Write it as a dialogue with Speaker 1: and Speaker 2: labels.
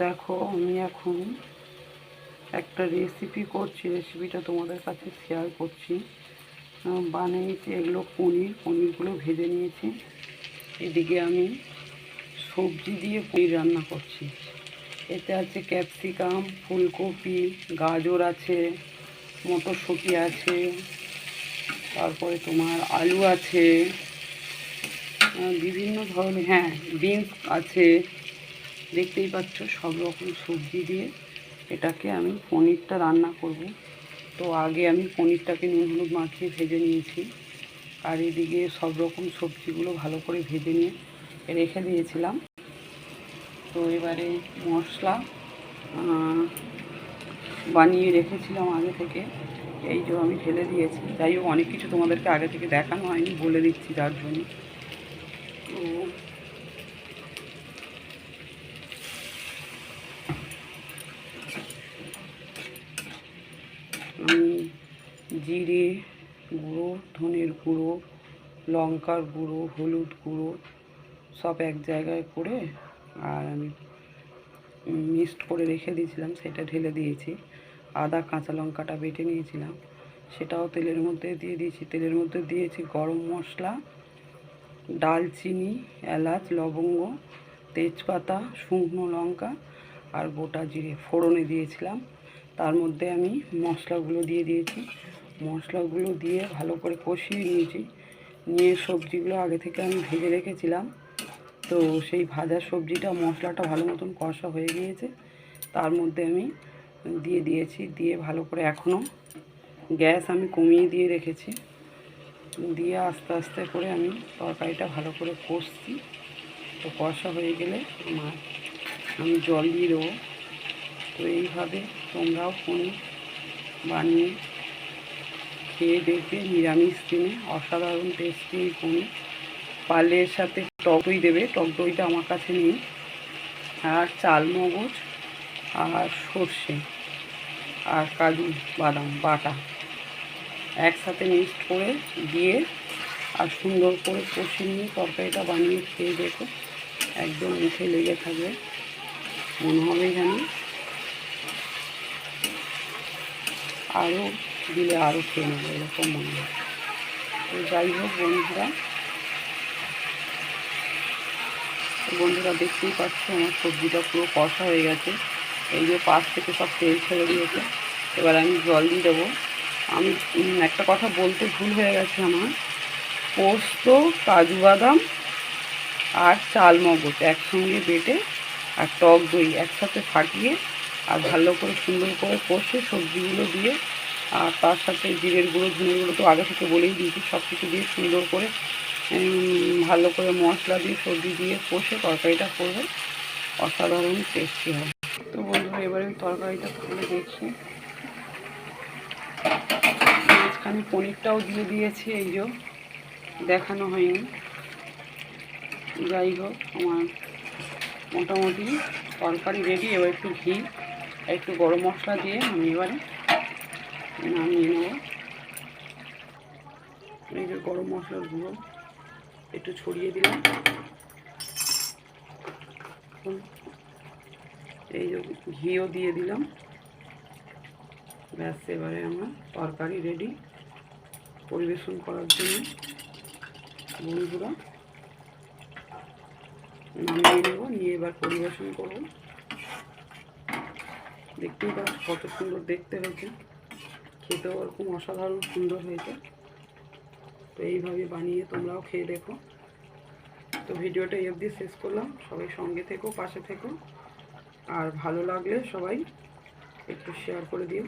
Speaker 1: দেখো, আমি এখন একটা রেসিপি করছি রেসিপিটা তোমাদের কাছে শেয়ার করছি। বানিয়েছি এগুলো পনির, পনিরগুলো ভেজে নিয়েছি। এদিকে আমি সবজি দিয়ে পনির রান্না করছি। এতে আছে ক্যাপসিকাম ফুলকপি, গাজর আছে, মটরশুঁটি আছে, তারপরে তোমার আলু আছে বিভিন্ন ধরনের হ্যাঁ বিনস আছে দেখতেই পাচ্ছ সব রকম সবজি দিয়ে এটাকে আমি পনিরটা রান্না করব। তো আগে আমি পনিরটাকে নুন হলুদ মাখিয়ে ভেজে নিয়েছি। আর এদিকে সব রকম সবজিগুলো ভালো করে ভেজে নিয়ে রেখে দিয়েছিলাম। তো এবারে মশলা বানিয়ে রেখেছিলাম আগে থেকে। এই যে আমি ঢেলে দিয়েছি। যাই হোক, অনেক কিছু তোমাদেরকে আগে থেকে দেখানো হয়নি, বলে দিচ্ছি যার জন্য। তো আমি জিরে গুঁড়ো, ধনের গুঁড়ো, লঙ্কার গুঁড়ো, হলুদ গুঁড়ো সব এক জায়গায় করে আর আমি মিক্সড করে রেখে দিয়েছিলাম, সেটা ঢেলে দিয়েছি। আদা, কাঁচা লঙ্কাটা বেটে নিয়েছিলাম। সেটাও তেলের মধ্যে দিয়ে দিয়েছি। তেলের মধ্যে দিয়েছি গরম মশলা, ডালচিনি, এলাচ, লবঙ্গ, তেজপাতা, শুকনো লঙ্কা আর গোটা জিরে। ফোড়নে দিয়েছিলাম। তার মধ্যে আমি মশলাগুলো দিয়ে দিয়েছি। মশলাগুলো দিয়ে ভালো করে কষিয়ে নিয়েছি। নিয়ে সবজিগুলো আগে থেকে আমি ভেজে রেখেছিলাম। তো সেই ভাজা সবজিটা, মশলাটা ভালো মতন কষা হয়ে গিয়েছে। তার মধ্যে আমি দিয়ে দিয়েছি, দিয়ে ভালো করে এখনও গ্যাস আমি কমিয়ে দিয়ে রেখেছি। দিয়ে আস্তে আস্তে করে আমি তরকারিটা ভালো করে কষছি। তো কষা হয়ে গেলে আমার আমি জল দিয়ে দেবো। তো এইভাবে তোমরাও পনির বানিয়ে খেয়ে দেখবে নিরামিষ দিনে। অসাধারণ টেস্টি এই পনির পারলে এর সাথে টক দই দেবে। টক দইটা আমার কাছে নেই। আর চাল মগজ আর সর্ষে আর কাজু বাদাম বাটা একসাথে মিক্সড করে দিয়ে আর সুন্দর করে কষিয়ে নিয়ে তরকারিটা বানিয়ে খেয়ে দেখো। একদম মুখে লেগে থাকবে। মনে হবে যেন আরও দিলে আরও খেয়ে নেব, এরকম মনে হয়। তো যাই হোক বন্ধুরা। বন্ধুরা দেখতেই পাচ্ছ, আমার সবজিটা পুরো কষা হয়ে গেছে। এই যে পাশ থেকে সব তেল ছেড়ে দিয়েছে। এবার আমি জল দিয়ে দেবো। আমি একটা কথা বলতে ভুল হয়ে গেছে আমার। পোস্ত, কাজু বাদাম আর চাল মগজ একসঙ্গে বেটে আর টক দই একসাথে ফাটিয়ে আর ভালো করে সুন্দর করে কষে সবজিগুলো দিয়ে, আর তার সাথে জিরের গুঁড়ো, ধনের গুঁড়ো তো আগে থেকে বলেই দিয়েছি সব কিছু দিয়ে সুন্দর করে ভালো করে মশলা দিয়ে, সবজি দিয়ে কষে তরকারিটা করবে অসাধারণ টেস্টি হবে। তো বন্ধুরা, এবারে তরকারিটা খুলে দেখি মাঝখানে পনিরটাও দিয়ে দিয়েছি, এই যে দেখানো হয়নি। যাই হোক, আমার মোটামুটি তরকারি রেডি এবার একটু ঘি। একটু গরম মশলা দিয়ে আমি এবারে নামিয়ে নেব। এই যে গরম মশলার গুঁড়ো একটু ছড়িয়ে দিলাম। এই যে ঘিও দিয়ে দিলাম। ব্যাস, এবারে আমরা তরকারি রেডি পরিবেশন করার জন্য বন্ধুরা। নামিয়ে নেব, নিয়ে এবার পরিবেশন করব। দেখতেই পাচ্ছ, কত সুন্দর দেখতে হয়েছে। খেতেও ওরকম অসাধারণ সুন্দর হয়েছে। তো এইভাবে বানিয়ে তোমরাও খেয়ে দেখো। তো ভিডিওটা এই দিয়ে শেষ করলাম। সবাই সঙ্গে থেকো, পাশে থেকো। আর ভালো লাগলে সবাই একটু শেয়ার করে দিও।